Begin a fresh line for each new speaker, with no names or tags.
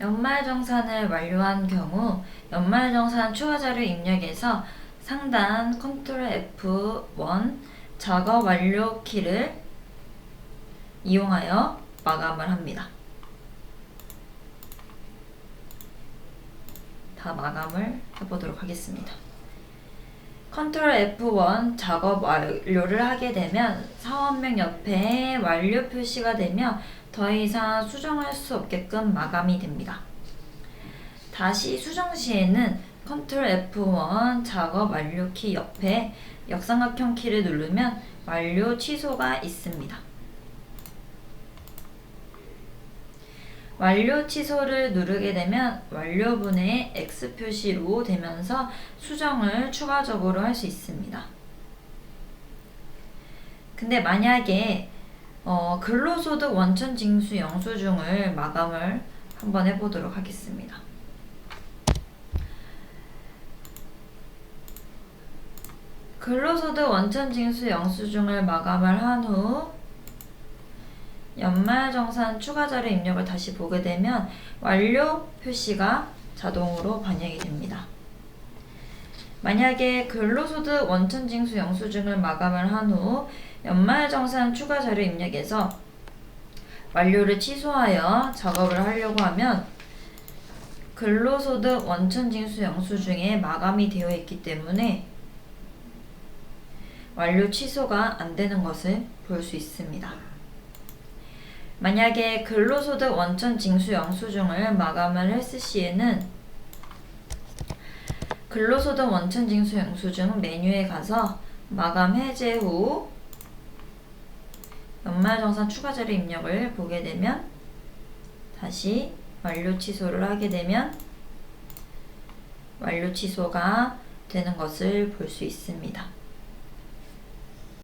연말정산을 완료한 경우 연말정산 추가자료 입력에서 상단 컨트롤 F1 작업 완료 키를 이용하여 마감을 합니다. 다 마감을 해보도록 하겠습니다. 컨트롤 F1 작업 완료를 하게 되면 사원명 옆에 완료 표시가 되며 더 이상 수정할 수 없게끔 마감이 됩니다. 다시 수정 시에는 컨트롤 F1 작업 완료 키 옆에 역삼각형 키를 누르면 완료 취소가 있습니다. 완료 취소를 누르게 되면 완료분의 X 표시로 되면서 수정을 추가적으로 할 수 있습니다. 근데 만약에 어, 근로소득 원천 징수 영수증을 마감을 한번 해보도록 하겠습니다. 근로소득 원천 징수 영수증을 마감을 한 후 연말정산 추가자료 입력을 다시 보게 되면 완료 표시가 자동으로 반영이 됩니다. 만약에 근로소득 원천징수 영수증을 마감을 한 후 연말정산 추가 자료 입력에서 완료를 취소하여 작업을 하려고 하면 근로소득 원천징수 영수증에 마감이 되어 있기 때문에 완료 취소가 안 되는 것을 볼 수 있습니다. 만약에 근로소득 원천 징수 영수증을 마감을 했을 시에는 근로소득 원천 징수 영수증 메뉴에 가서 마감 해제 후 연말정산 추가 자료 입력을 보게 되면 다시 완료 취소를 하게 되면 완료 취소가 되는 것을 볼 수 있습니다.